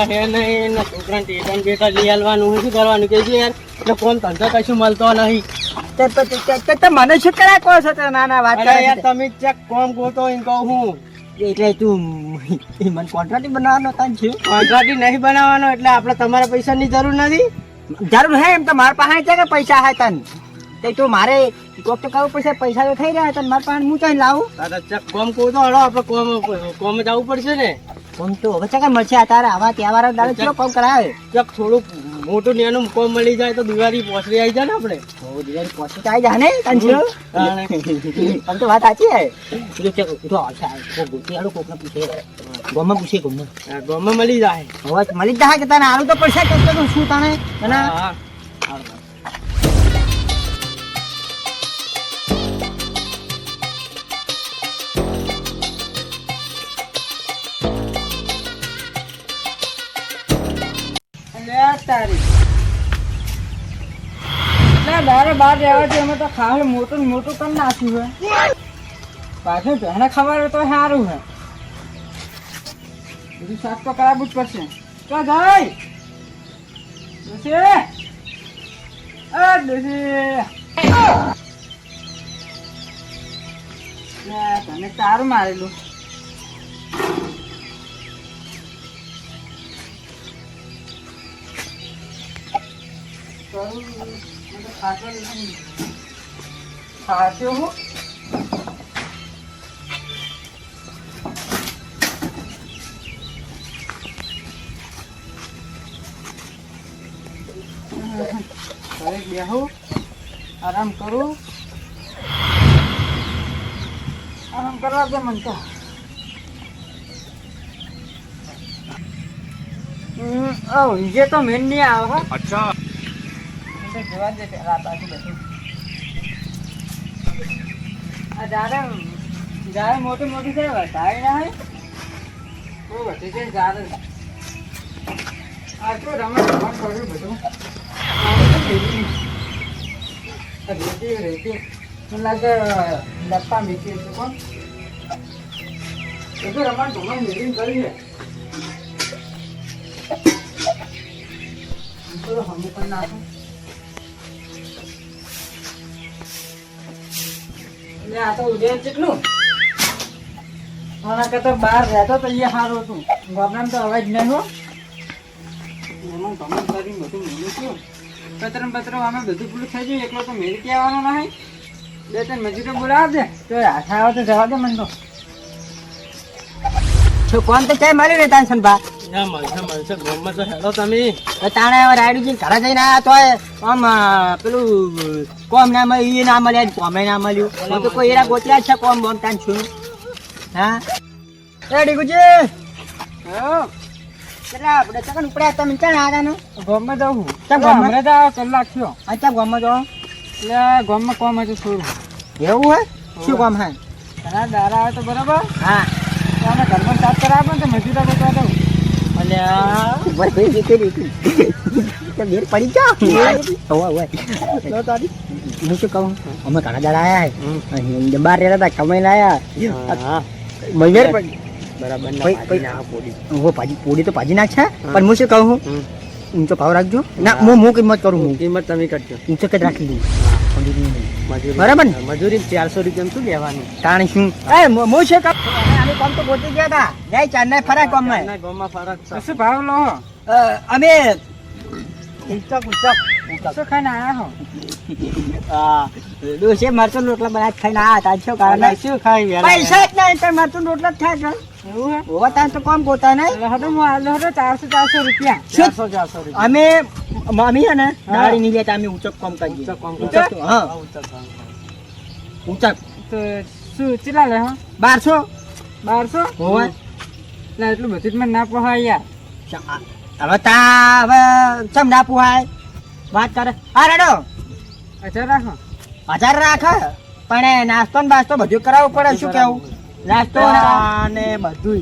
પૈસા હે નહીં ને છોકરાને ટેટન બેટા લઈ આલવાનું શું કરવાનું? કે છે યાર એટલે કોમ ધંધો કશું મળતો નહીં. તો- તે- તે- તે તો મને શું કર્યા કહો છો તે નાના વાત યાર તમે ચેક કોમ ગોતો એમ કહું હું. એટલે તું મને કોન્ટ્રાક્ટ બનાવવાનો તાન છે? કોન્ટ્રાક્ટ નહીં બનાવવાનો એટલે આપણે તમારા પૈસાની જરૂર નથી? જરૂર હે એમ તો મારા પાસે છે કે પૈસા હે તન? તે તો મારે કોક તો કરવું પડશે પૈસા તો થઈ રહ્યા તન મારે પાસે હું ચાઈ લાવું. દાદા ચેક કોમ કહું તો હળો આપણે કોમ કોમ જવું પડશે ને. કોમ તો હવે ચકા મળશે આ તારા આવા તહેવારો દાડે ચલો કોમ કરાવે. ચક થોડું મોટું નેનું કોમ મળી જાય તો દિવાળી પોસરી આવી જાય ને આપણે. ઓ દિવાળી પોસરી આવી જાય ને તન છે તો વાત સાચી હે જો ચક તો આવશે કો ગોતી આડો કોકને પૂછે. ગોમાં પૂછે ગોમાં આ મળી જાય. હવે મળી જાય કે તને આલું તો પડશે કે તો શું તને? અને હા બાર રહેવા છે અમે તો ખાવાનું મોટું મોટું કરી નાખ્યું હે પાછું ભેણે ખબર તો સારું હે બધું સાફ તો કરાવવું જ પડશે. તો જાય. લે, તને તારું મારેલું. કરું, ખાતો હું આરામ કરું આરામ કરવા દે મન તો હમ, ઓ ઈજે તો મેન નહીં આવે અચ્છા. તો જોવા દે પેલા બાજુ બધું આ જાડે જાડે મોટી મોટી છે વધારે ના હોય બહુ વધી છે. જાડે આ તો રમત કર્યું બધું રેતી રેતી લાગે લપ્પા મીઠી છે કોણ તો રમણ રમત મેળવી કરી છે થોડું હમું પણ નાખું. આ તો ઉડે કેટલું આના કરતા બહાર રહેતો તો એ સારું હતું. ગામડામાં તો અવાજ નહીં હો. એમાં ગમન બધું મેળ્યું થયું પતરમ પત્ર અમે બધું પૂરું થઈ ગયું. એકલો તો મેળી કે આવવાનો નહીં? બે ત્રણ મજૂરો બોલાવ દે. તો હાથ આવે તો જવા દે મને તો. કોણ તો ચાય મારી રહેતા છે બા ના મળશે મળશે ગામમાં તો હેલો તમે? તાણે રાયડુજી ઘરે જઈને આયા તોય આમ પેલું કોમ ના મળ્યું એ ના મળ્યા કોમે ના મળ્યું. હું તો કોઈ એરા ગોત્યા જ છે કોમ બોમ તાન છું. હા? એ ડીગુજી! કેટલા આપણે ચકન ઉપડ્યા તમે ચાણ આવ્યા ને? ગામમાં જાઉં કેમ ગામમાં? હમણાં તો આ કલાક થયો. અચ્છા ગામમાં જો એટલે ગામમાં કોમ હતું થોડું એવું હોય શું કામ હા? દારા આવે તો બરાબર. હા. તો અમે ઘરમાં સાફ કરાવે ને તો મજૂરા ગોતવા દઉં બેર પડી જા હું શું કહું અમે ઘણા દાડા આયા હે બહાર રહેતા હતા કમાઈને આયા મહિને પડી બરાબર ભાઈ. પોડી તો પાજી નાખ છે પણ હું શું કહું હું ઊંચો ભાવ રાખજો ના હું હું કિંમત કરું હું કિંમત તમે કરજો ઊંચો કદ રાખી દઉં બરાબર ને? મજૂરી ચારસો રૂપિયા શું લેવાનું તાણ શું? એ મો છે કામ તો ગોતી ગયા હતા જાય ચાંદના ફરા ગામમાં ના, ફરક છે. શું ભાવ લો અમે ઉચક ઉચક. શું ખાઈને આયા હો હા? ડોસે મરચું રોટલા બનાવી ખાઈને આ હતા. શું કારણ? શું ખાઈ પૈસા જ નહીં તો મરચું રોટલા જ થાય હોવા તાન તો કોમ ગોતા નહીં? ચારસો ચારસો રૂપિયા. ચારસો ચારસો રૂપિયા. અમે મમ્મી છે ને દાડી નહીં લેતા અમે ઊંચક કોમ કરીએ. ઊંચક હા. હા, ઊંચા ઊંચક તો શું ચેલા લે હો? બારસો. બારસો? હોવે. એટલે એટલું બધું જ મને ના પોહાય યાર. હવે તા હવે ચમ ના પુહાય? વાત કરે. હા રેડો. અચ્છા રાખો હજાર રાખ પણ એ નાસ્તો ને બાસ્તો બધું કરાવવું પડે શું કેવું? નાસ્તો ને બધું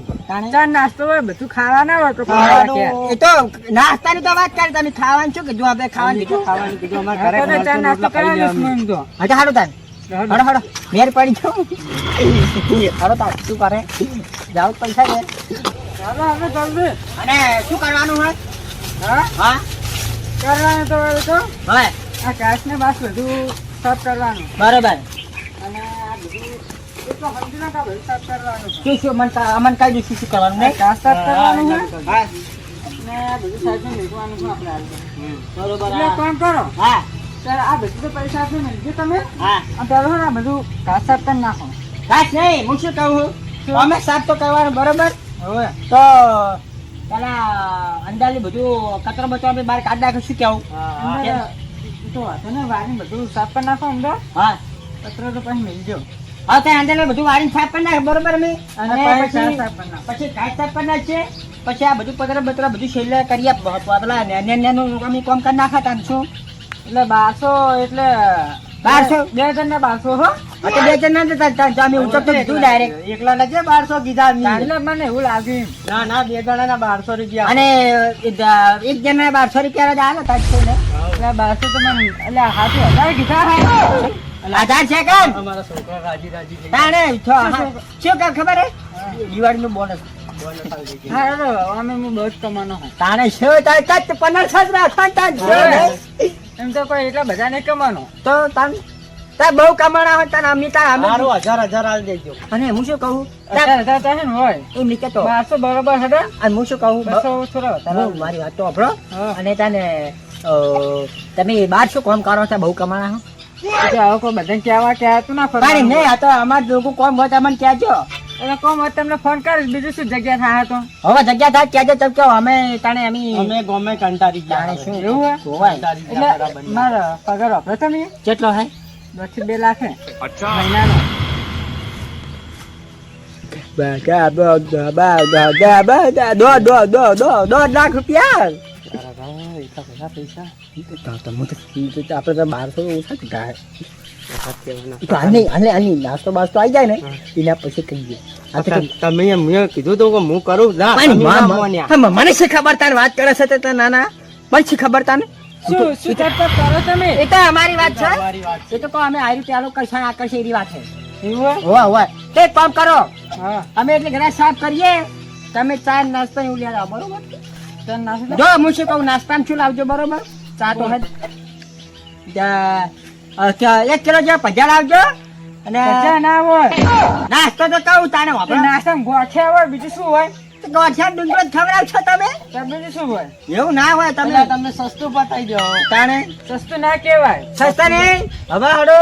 નાસ્તો હોય બધું ખાવાના હોય તો એ તો નાસ્તાની તો વાત કરી તમે ખાવાનું શું કીધું? આપણે ખાવાનું કીધું ખાવાનું કીધું અમારે ઘરે ઘરે ચા નાસ્તો કરાવી દઈશ મને તો. હજુ હાડું તાન હડો હડો મેર પડી જાઉં હડો તાર શું કરે? જાઉં તો પૈસા દે. ચાલો હવે જલ્દી. અને શું કરવાનું હોય? હા? હા? કરવાનું તો હવે તો? હવે આ કાચ ને બાસ બધું સાફ કરવાનું. બરોબર. અને આ બધું શું શું મને કા- અમને શું શું કરવાનું નહીં? કાચ સાફ છે. બરોબર કામ કરો. હા. ત્યારે આ બધું તો પૈસા આપી મેળજો તમે હા. ને આ બધું ઘાસ સાફ કરી નાખો. ઘાસ નહીં હું શું કહું? શું? અમે સાફ તો કરવાનું બરોબર? હવે. તો પેલા અંદાજે બધું કચરો બચવા બહાર કાઢ નાખ્યું શું કેવું તો વાંધો નહીં, વાળીને બધું સાફ કરી નાખો અંદર. હા. કચરો તો પછી મેળજો હા ત્યાં અંદર બધું વાળીને સાફ કરી નાખે બરોબર અમે અને પછી પછી કાચ સાફ કરી નાખીએ પછી આ બધું પતરા બતરા બધું છેલ્લે કરી આપ પેલા નેને અમે કામ કરી નાખા તાન શું? એટલે બારસો એટલે બારસો? બે જણ ના બારસો હો? બે જણ ના જતા તા- તા અમે ઉચક તો દીધું ડાયરેક્ટ એકલા લજે બારસો કીધા એટલે મને એવું લાગ્યું ના ના બે જણા ના બારસો રૂપિયા. અને એક જણ બારસો રૂપિયા જ તાજ ને એટલે બારસો તો મને એટલે હાથે હજાર કીધા આધાર છે કામ અમારા છોકરા રાજી રાજી તાણે છો હા. શું કામ ખબર હે? દિવાળી નું બોનસ બોનસ આવી હા અમે હું જ કમાનો તાણે શું તારે પંદર સાત રાખવાનું તાન છે ને. એમ તો કોઈ એટલા બધા નહીં કમાનો તો તાન તાર બહુ કમાણા હોય તાન અમે તાર અમે મારું હજાર હજાર આલ દેજો. અને હું શું કહું? તાર હજાર હજાર ને હોય. તું નીકળતો બારસો બરોબર હડે અને હું શું કહું? બસો થોડા તારા મારી વાત તો આપણો અને તને તમે બાર શું કામ કરો છો? બહુ કમાણા હો. એટલે હવે કોઈ બધાને કહેવા કે તું ના ફરવાનું. નહીં આ તો અમાર લોકો કોમ હોય તમને કહેજો. એટલે કોમ હોય તમને ફોન કરીશ બીજું શું જગ્યા થાય તો હવે જગ્યા થાય કહેજો તમ કે અમે તાણે અમે અમે ગમે કંટાળી તાણે ગયા શું. એવું હે? એટલે મારો પગાર વાપરો તમે કેટલો હે દસથી બે લાખ હે મહિનાનો રૂપિયા તારા એટલા બધા પૈસા આપડે બારસો ઓછા નહીં, હાલ નહીં. નાસ્તો બાસ્તો આવી જાય ને એના પછી કહીએ આ તમે- મેં કીધું તો કે હું કરું ના મને શી ખબર તાને વાત કરે છે તે નાના? પણ શી ખબર તાને? શું શું કરો તમે. એ તો અમારી વાત છે. એ તો કહો અમે આ રીતે આલો કરશે આ એવી વાત છે. એવું હે? હોવા હોવા તે કામ કરો. અમે એટલે ઘરે સાફ કરીએ. તમે ચા નાસ્તો એવું લેવા બરોબર. જો હું શું કહું નાસ્તામાં શું લાવજો બરોબર? ચા તો હે એક કિલો જે ભજીયા આવજો. અને પૈસા ના હોય. નાસ્તો તો કહું તાને તો વાપરો નાસ્તામાં ગોઠિયા હોય બીજું શું હોય? ગોઠિયા ડુંગળો જ ખવડાવશો તમે? બીજું શું હોય? એવું ના હોય તમે. તમને સસ્તું પતાઈ દો. તાણે. સસ્તું ના કહેવાય. સસ્તા નહીં. હવે હડો.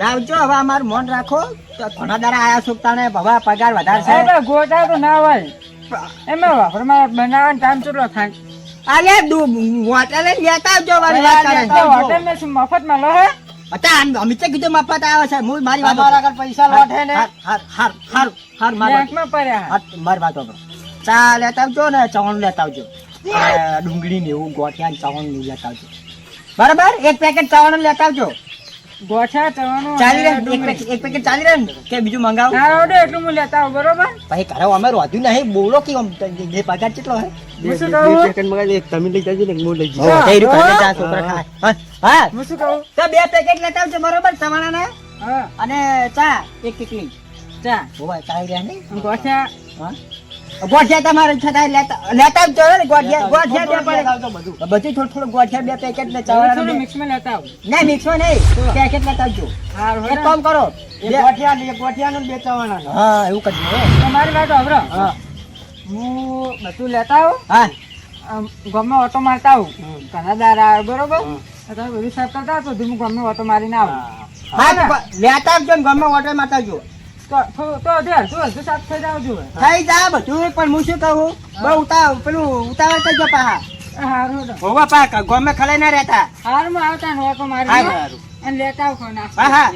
લાવજો હવે અમારું મોન રાખો. તો ઘણા દાડા આયા છો તાણે. ભવા પગાર વધારે છે. ગોટા તો ના હોય. એમાં વાપરમાં બનાવવાનું ટાઈમ ચૂલો થાય? દુ હોટલે લેતા આવજો વાળી વાત કરે તો હોટલને શું મફત લો હે? અતા અમે કીધું મફત આવે છે હું મારી વાત તમારા આગળ પૈસા લોટે ને? હાર હાર હાર હાર હાર મારી વાત. બેંકમાં પડ્યા મારી વાત સાંભળો. ચા લેતા આવજો ને ચવણ લેતા આવજો. ડુંગળી ને એવું ગોઠિયા ને ચવણ ને લેતા આવજો. બરાબર? એક પેકેટ ચવણ લેતા આવજો. ચાલી રહે એક પેકેટ ચાલી રહે કે બીજું મંગાવો? ના આવડે એટલું હું લેતા આવું બરોબર? પછી ઘરે અમે રોધ્યું નહીં બોલો કે આમ જે પગાર કેટલો હે હું પેકેટ મંગાવી એક તમે લઈ જજો ને હું લઈ જઈશ. હા, તે રહ્યું જા છોકરા ખાય. હા, હા. હું શું કહું? તો બે પેકેટ લેતા આવજો બરોબર ચવાણાના હા. અને ચા એક કેટલી ચા. હોવા ચા રહ્યા નહીં? અને ગોઠિયા હા. ગોઠિયા તમારે ઈચ્છા લેતા આવજો ને ગોઠિયા ગોઠિયા બે પડે બધું. બધું થોડું થોડું ગોઠિયા બે પેકેટ ને મિક્સમાં લેતા આવું. ના મિક્સમાં નહીં. પેકેટ લેતા આવજો. એક કામ કરો. એક ગોઠિયા ને બે. હા એવું કરજો. તમારી વાત સાંભળો હા. હું બધું લેતા આવું? હા. ગમે ઓટો મારતા આવું? દાડા આવે બરોબર? તમે બધું સાફ કરતા તો હું ગમે ઓટો મારીને આવું. હા. લેતા આવજો ને ગમે ઓટો મારતા આવજો. થઈ જાવ જોઈએ થઈ જા બધું પણ હું શું કહું? બહુ ઉતાવ પેલું ઉતાવળ કરજો પાહા. હોવા પા ગમે ખલાઈ ના રહેતા. હારું માં આવતા ને ઓટો મારી હારું, હારું. અને લેતા આવું ખાના. હા હા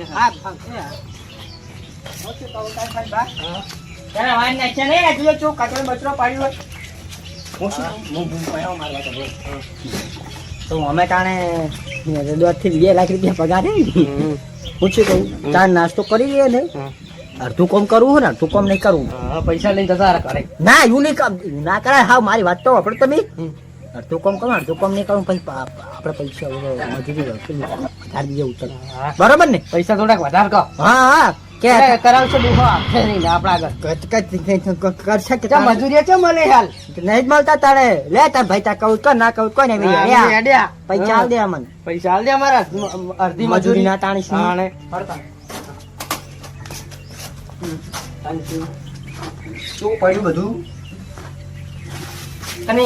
ને ચોક કચરો બચરો પાડ્યો હોય. હું શું? હું બૂમ પાડ્યો મારવા તો તો અમે તાણે દોઢથી બે લાખ રૂપિયા પગાર હે શું કહું? તાર નાસ્તો કરી લઈએ ને. અડધું કોમ કરવું ને અડધું કોમ નહીં કરવું પૈસા લઈને જતા કરે ના એવું નહીં કામ ના કરાય. હા મારી વાત તો આપણે તમે. અડધું કોમ કરો અડધું કોમ નહીં કરવું પછી આપણે પૈસા મજૂરી વધારે દઈએ ઉતર બરોબર ને? પૈસા થોડાક વધારે કહો. હા હા કે કરાવશે આપશે નહીં આપણા આગળ ક- ક- ક- ક- કરશે કે મજૂરી છે મને હાલ? નહીં જ મળતા તારે. લે તાર ભાઈ તા કહું કર ના કહું કોઈ નહીં. પૈસા આલ દે મને પૈસા આલ દે અમારા અડધી મજૂરી મજૂરી. ના તાણી શું? પડ્યું બધું? અને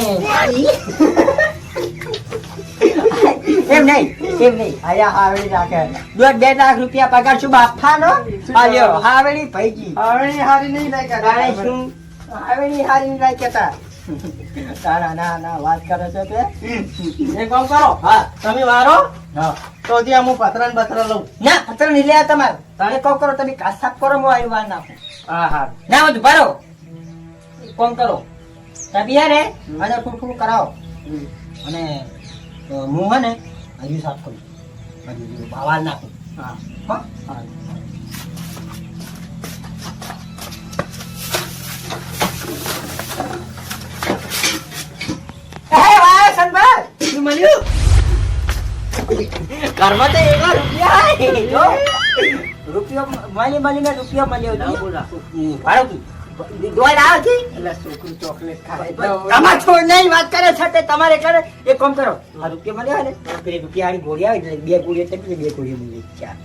એમ નહીં એમ નહીં. આયા હાવેડી રાખે. દોઢ બે લાખ રૂપિયા પગાર શું બાફાનો? આલ્યો હાવેડી પૈકી હાવેણી હારી નહીં. તાણે શું? હાવેડી હારી નહીં લાય તા તારા ના ના વાત કરે છે તે. એક કામ કરો. હા. તમે વારો? તો ત્યાં હું પતરા ને બતરા લઉં. ના પત્ર નહીં લે તમારે. તમે કહો કરો તમે કાચ સાફ કરો હું આવી વાર નાખું. હા હા. ના બધું ભરો. કોમ કરો. તબિયા રે અને થોડું થોડું કરાવો. અને હું હે ને હજુ સાફ કરું. બાવાર નાખું. હા? હો? ઘરમાં તો એવા રૂપિયા રૂપિયો મળી મળીને રૂપિયો મળ્યો જો. રાખું, રાખું. હમ, ભાડું દોડ આવે છે એટલે છોકરું ચોકલેટ ખાય. તમારે છોડ નહીં વાત કરે છે તે તમારે કરે. એક કામ કરો આ રૂપિયા મળ્યા ને પેલી રૂપિયા આની ગોળી આવે એટલે બે ગોળી એટલે બે ગોળી મળી ચાર.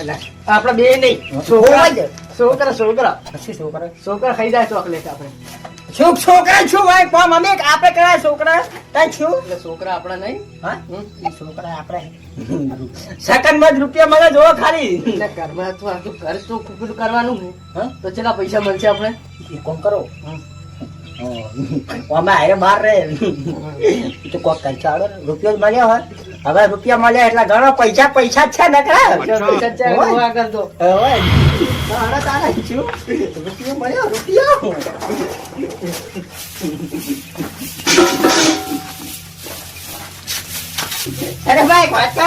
એટલે આપણે બે નહીં. છોકરા. છોકરા છોકરા છોકરા ખાઈ જાય ચોકલેટ આપણે. શું છોકરા છું ભાઈ? પણ મમ્મી આપણે કરાય છોકરા? તાય છું? એટલે છોકરા આપણા નહીં? હા? છોકરા આપણે. સેકન્ડમાં જ રૂપિયા મળે જોવો ખાલી. એટલે ઘરમાં તો આ તો ઘર તો પેલું કરવાનું. હા? તો ચેલા પૈસા મળશે આપણે? કોમ કરો. અમે આયે બહાર રે. તો કોક કઈ ચાલો રૂપિયો જ મળ્યો હોય. હવે રૂપિયા મળ્યા એટલે ઘણો. પૈસા પૈસા જ છે ને ચાર કરતો હવે તારા શું રૂપિયો મળ્યો રૂપિયો. અરે ભાઈ વાત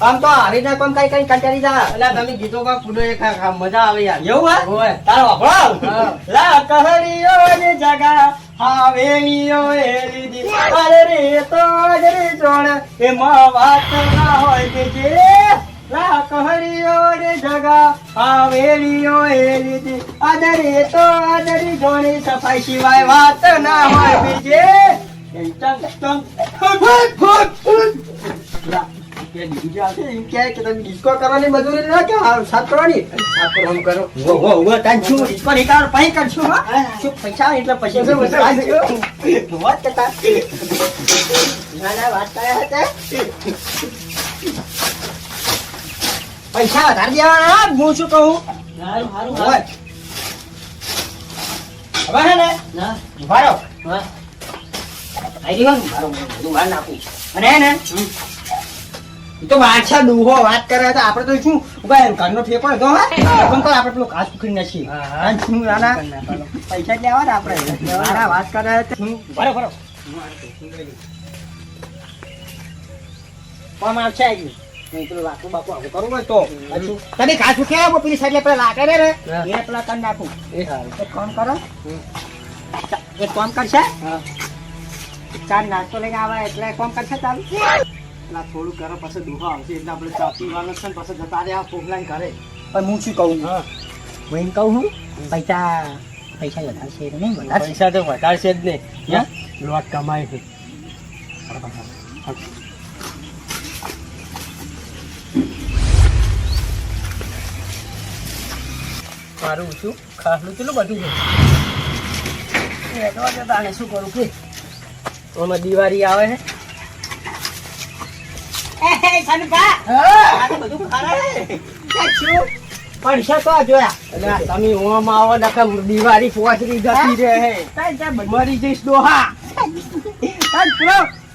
આમ તો હરીને કોમ કઈ કઈ કંટાળી જા. એટલે તમે ગીતો કા કુડો એ ખા ખા મજા આવે યાર. એવું હે? હોય. તારો વાપરો લા કહરીઓ ને જગા હાવેણીઓ એ લીધી અરે રે તો જોણ. એમાં વાત ના હોય કે જે લા કહરીઓ ને જગા આવેલીઓ એ લીધી. આદરે તો આદરી જોણી સફાઈ સિવાય વાત ના હોય બીજે. પૈસા પૈસા વધારે દેવાના હું શું કહું? હવે હે ને? ના. હા. આઈ રહ્યો ને, ઊભા રહો, હું બધું અને હે ને? તો બાદશાહ ડૂહો વાત કરે તો આપણે તો શું ઊભા ઘરનો ઠેકો હતો પણ તો આપણે પેલું ઘાસ ઉખડી હા. શું નાના? પૈસા જ લેવા આપણે. વાત કરે તો ભરો ભરો કોમ આવશે આવી નહીં પેલું આવું કરવું હોય તો. પાછું. તમે ઘાસ ઉખેડો પેલી સાઈડ પેલા લાગે રે રે. એ પેલા કરી નાખું. એક કામ કરો. એક કામ કરશે? હા. ચાર નાસ્તો લઈને આવે એટલે કામ કરશે ચાલુ પેલા થોડું કરો પછી દુહા આવશે. એટલે આપણે ચા પીવાનું છે ને પછી જતા રહ્યા ફોગલાઈન કરે પણ હું શું કહું? હા. હું એમ કહું છું પૈસા પૈસા વધારશે નહીં પૈસા તો વધારશે જ નહીં. લોટ કમાય છે. મારું શું ખાસલું કેટલું બધું છે તો આજે શું કરું કે આમાં દિવાળી આવે છે દિવાળી પોચરી જતી રહે મરી જઈશ ડોહા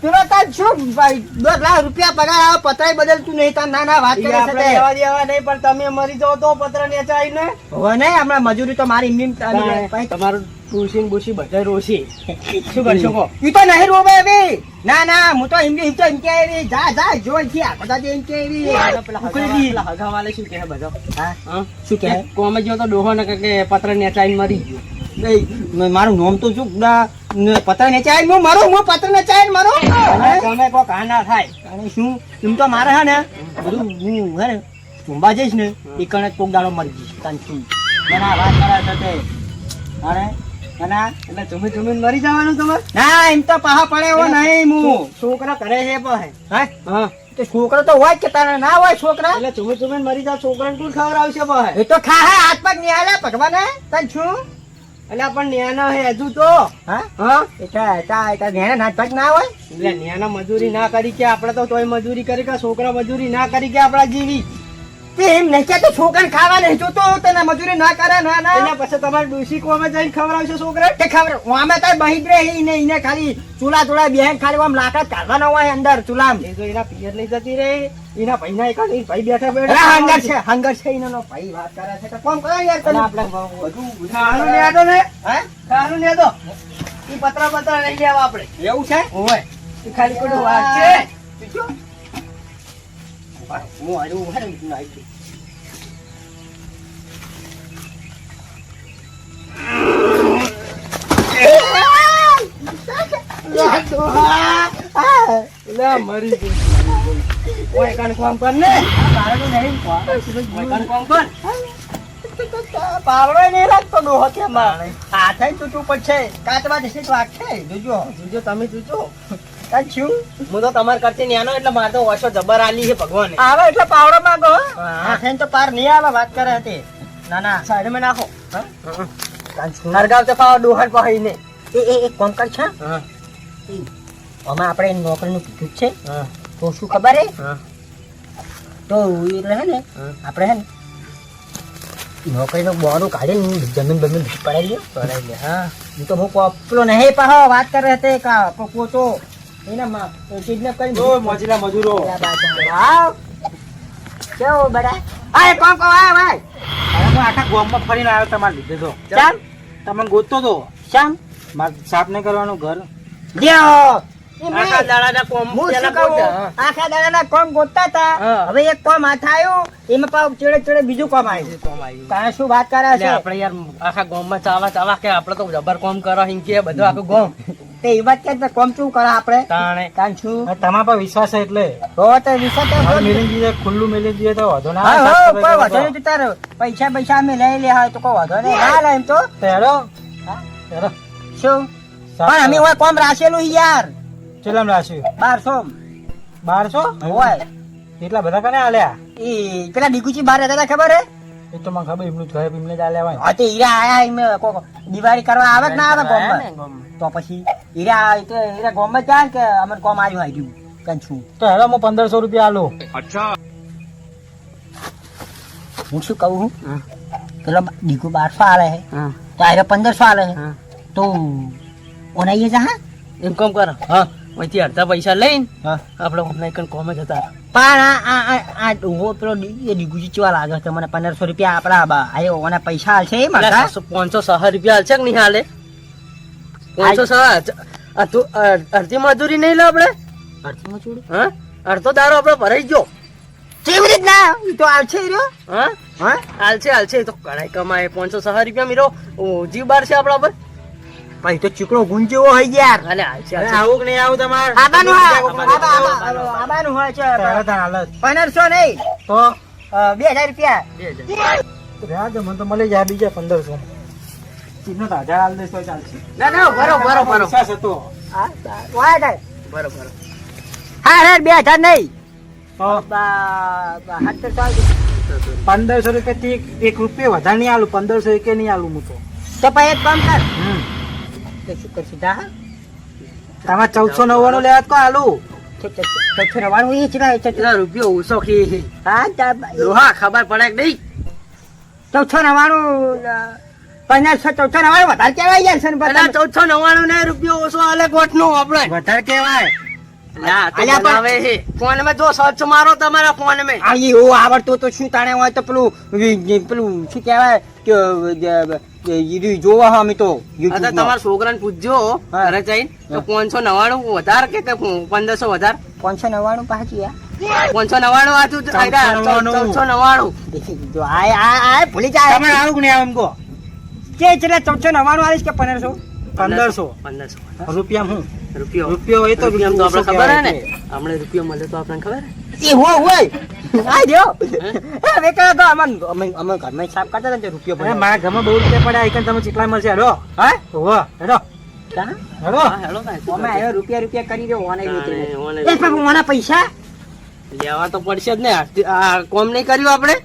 તાન તુરો તુરો શું ભાઈ લાખ રૂપિયા પગાર આવે પતરાય બદલતું નહીં તાન ના ના વાત કરે છે લેવા દેવા નહીં પણ તમે મરી જાઓ તો પત્ર ને ચાઈ ને હવે નહીં હમણાં મજૂરી તો મારી ઇમની તમારું ટુસી બુસી બધા રોશી. શું કરશો કહો? ઈ તો નહીં રોવે એવી. ના ના હું તો એમ એમ એમ કે એવી. જા જા જો અહીંથી બધા જે એમ કે એવી પેલા ઉકળી હગા- દી. શું કહે બધો? હા? હા? શું કહે? કોમ ગયો તો ડોહો ને કે પત્ર ને ચાઈ મરી ગયો. નહીં, મારું નામ તો શું પત્ર ને ચાય હું મારો હું પત્ર ને ચાય મારો તમે કોક આ ના થાય. અને શું? એમ તો મારે હે ને બધું હું હે ને ચુંબા જઈશ ને એ કણે કોક દાડો મરી જઈશ તાન છું મને વાત કરા સાથે અરે ના એટલે ચૂમી ચૂમીને મરી જવાનું તમારે ના એમ તો પાહા પડે એવો નહીં હું. છોકરા કરે છે પણ હે? હા. તે છોકરો તો હોય કે તારે ના હોય છોકરા? એટલે ચૂમી ચૂમીને મરી જાવ છોકરાને કોણ આવશે પણ એ તો ખા હે હાથ પગ નિહાળે ભગવાને. તન છું? એટલે પણ ન્યાના હે હજુ તો. હા? હા? એટલે તા તા ઘેણે હાથ પગ ના હોય? એટલે ન્યાના મજૂરી ના કરી કે આપણે તો તોય મજૂરી કરી કે છોકરા મજૂરી ના કરી કે આપણા જીવી? તે એમ નહીં કે તો છોકરાને ખાવા નહીં જોતો તને મજૂરી ના કરે ના ના. એના પછી તમારે ડોસી કોમે જઈને ખવડાવશે છોકરા? તે ખબર અમે તો બહિદ રે ઈને ઈને ખાલી ચૂલા ચૂલા બેહન ખાલી આમ લાકડા કાઢવાનો હોય અંદર ચૂલામ. એ જો એના પિયર લઈ જતી રે એના ભાઈ ના એકાદ ભાઈ બેઠા બેઠા હંગર છે. હંગર છે એનો ભાઈ વાત કરે છે. તો કોમ કરો યાર તને આપણે બધું ખાનું ને આદો ને. હે? ખાનું ને આદો ઈ પતરા પતરા લઈ લેવા આપણે. એવું છે? ઓય ઈ ખાલી ખોટું વાત છે. હું હારું હારું નાઈ દઉં. લે મરી ગઈ ઓય કાન કામ કર ને. પારડું નહીં ઓય કાન કામ કર પાવડો નહીં લાગતો ડોહો કે માં હાથે તૂટું પડશે કાચવા જશે તો આખે જોજો જોજો તમે જોજો કાં છું હું. તો તમાર કરતી ન્યાનો એટલે મારે તો ઓછો જબર આલી છે ભગવાન આવે એટલે પાવડો માંગો. હાથે તો પાર નહીં આવે વાત કરે હતી ના ના સાઈડમાં નાખો નરગાવ તો પાવ ડોહર પાઈ ને એ એ કોમ કર છે? હા. આમાં આપણે નોકરીનું કીધું છે. તો શું ખબર હે? તો એટલે હે ને આપણે હે ને નોકરીનું બોરું કાઢીને જમીન બમીન પડાવી લ્યો. પડાવી લે હા. હું તો હું પેલો નહીં પાહો વાત કરે તે કા પોતો એના માં કિડનેપ કરી દો મોજીલા મજૂરો. વાવ કેવો બડા? આય કોમ કો આય ભાઈ હું આખા ગામમાં ફરીને આવ્યો તમારે લીધે તો. ચાલ તમને ગોતતો તો. શામ મારે સાફ નહીં કરવાનું ઘર. આખા દાડાના કોમ હું શું પેલા કહું ગોત્યા. આખા દાડાના કોમ ગોતતા હતા. હવે એક કોમ હાથ આવ્યું એમાં પાછું ચેડે ચેડે બીજું કોમ આવ્યું. કોમ આવ્યું. તારે શું વાત કરે છે? આપણે યાર આખા ગામમાં ચાવા ચાવા કે આપણે તો જબર કોમ કરો હિંગ કે બધું આખું ગામ. તે એ વાત કે કોમ શું કરે આપણે? તાણે. તાન શું? તમારા પર વિશ્વાસ છે એટલે. તો તો વિશ્વાસ તો મેલી દીધે ખુલ્લું મેલી દીધે તો વાંધો ના હા હા કોઈ સફાઈ નહીં તું. પૈસા પૈસા અમે લઈ લે હોય તો કોઈ વાંધો નહીં. હા લે એમ તો. તો હા? હેડો શું? પણ અમે. હોય કોમ રાખેલું યાર. ચેલામ રાખ્યું? બારસો. બારસો? હોય. એટલા બધા કને આલ્યા? એ પેલા ડીકુચી બાર રહેતા હતા ખબર હે? એ તો મને ખબર એમનું ઘર એમને જ આલ્યા હોય. હા તે હીરા આયા એમ દિવાળી કરવા આવે કે ના આવે ગોમ તો પછી હીરા તો હીરા ગોમમાં જાય કે અમને કોમ આવ્યું ગયું કઈ છું. તો હેલો હું પંદરસો રૂપિયા આલું. હું શું કહું છું પેલો ડીકુ બારસો આલે હે. હા. તો આ પંદરસો આલે હે. હા. તો ઓનાઈએ જા હા? એમ કામ કર. હા અહીંથી અડધા પૈસા લઈને હા. આપણે ઓનલાઈન કન કોમ જ હતા પણ આ આ આ આ ડોહો પેલો ડી- એ ડીકુજી ચેવા લાગે છે? મને પંદરસો રૂપિયા આપડા બા. આરે ઓના પૈસા હાલશે એ મારા પાંચસો સહ રૂપિયા હાલશે કે નહીં હાલે? પાંચસો સહ આ તું અડધી મજૂરી નહીં લે આપણે? અડધી મજૂરી? હા? અડધો દારો આપણે ભરાઈ ગયો. કેવી રીતના? તો ઈ રહ્યો? હા? હા? હાલશે હાલશે. છે તો કઢાઈ કમાય પાંચસો સહ રૂપિયા મીરો. જીવ બાર છે આપણા પર. ભાઈ તો ચીકણો ગુંજવો હોય યાર. આવું કે નહીં આવું તમારે? આબાનું આબાનું હોય છે. પંદરસો નહીં. તો? બે હજાર રૂપિયા. રહ્યા દે, મને તો મળી જાય બીજા પંદરસો. ચીનો તો હજાર આલ દઈશ ચાલશે. ના ના બરો બરો બરો વિશ્વાસ હતો. હા, બરો બરો હા હા બે હજાર નહીં. તો? બા- બા- સત્તરસો આવી ગયું. પંદરસો રૂપિયા એક- રૂપિયા વધારે નહીં આલું પંદરસો એક નહીં આલું હું તો. તો પછી એક કામ કર. તો શું કરશું? તા તમારે ચૌદસો નવ્વાણું લેવા તો કો ચૌદસો નવ્વાણું એ છે. કેટલા રૂપિયા ઓછો કે હા લોહા ખબર પડે કે નહીં? ચૌદસો નવ્વાણું પંદરસો ચૌદસો નવ્વાણું વધારે કહેવાય યાર છે ને ચૌદસો નવ્વાણું ને રૂપિયો ઓછો હાલે ગોઠ નો આપણે. વધારે કહેવાય. ના, તો પણ- બનાવે છે. ફોનમાં જો સર્ચ મારો તમારા ફોનમાં આ એવું આવડતું તો શું તાણે હોય તો પેલું પેલું શું કહેવાય? કે અ, અ, ઈ જોવા હા અમે તો અત્યારે તમારા છોકરાને પૂછજો ઘરે જઈને તો પાંચસો નવ્વાણું વધારે કે પંદરસો વધારે? પાંચસો નવ્વાણું પાછી યાર પાંચસો નવ્વાણું વાંચું ચૌદસો નવાણું ચૌદસો નવ્વાણું. દેખી જો આ આ આ ભૂલી જાય. તમારે આવું કે નહીં એમ કહો? કે એટલે ચૌદસો નવ્વાણું આલીશ કે પંદરસો? પંદરસો. પંદરસો. રૂપિયા હું? રૂપિયો. રૂપિયો એ તો રૂપિયા તો આપણે ખબર હે ને? હમણાં રૂપિયો મળે તો આપણને ખબર હે? એ હોય હોય. આ દ્યો. એ વેકા તો અમન અમે અમે ઘરમાં સાફ કરતા હતા ને રૂપિયો અરે મારા ઘરમાં બહુ રૂપિયા પડ્યા એકન તમે કેટલા મળશે હેડો. હા? ઓહો હેડો. ક્યાં? હેડો. અમે આવ્યો રૂપિયા રૂપિયા કરી દો ઓને વેચી હા, ઓને એ પણ ઓના પૈસા? લેવા તો પડશે જ ને. આ- કોમ નહીં કર્યું આપણે?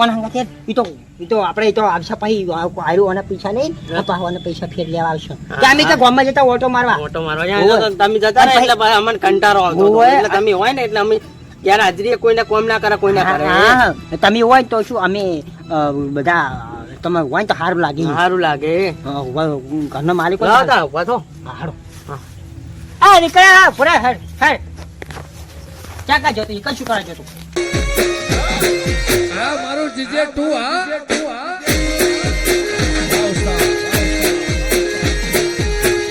ઓના હંગાથે ઈ તો ઈ તો આપણે તો આવશે પછી આયુ ઓના પૈસા નહીં પાછા ઓના પૈસા ફેર લેવા આવશે. કે અમે તો ગામમાં જતા ઓટો મારવા. ઓટો મારવા. તમે જતા એટલે પાછા અમને કંટાળો આવતો. એટલે તમે હોય ને એટલે અમે ક્યારે હાજરી કોઈને કોમ ના કરે કોઈ ના કરે હા, હા. તમે હોય તો શું અમે બધા તમે હોય ને તો સારું લાગે. સારું લાગે. ઘરનો માલિક ઘરના માલિકો લાવો તો ઊભા થો. હારો આ નીકળ્યા ફરે હેડ હેડ કા જતો? કશું કરા જતો? આ મારું જીજે ટુ હા?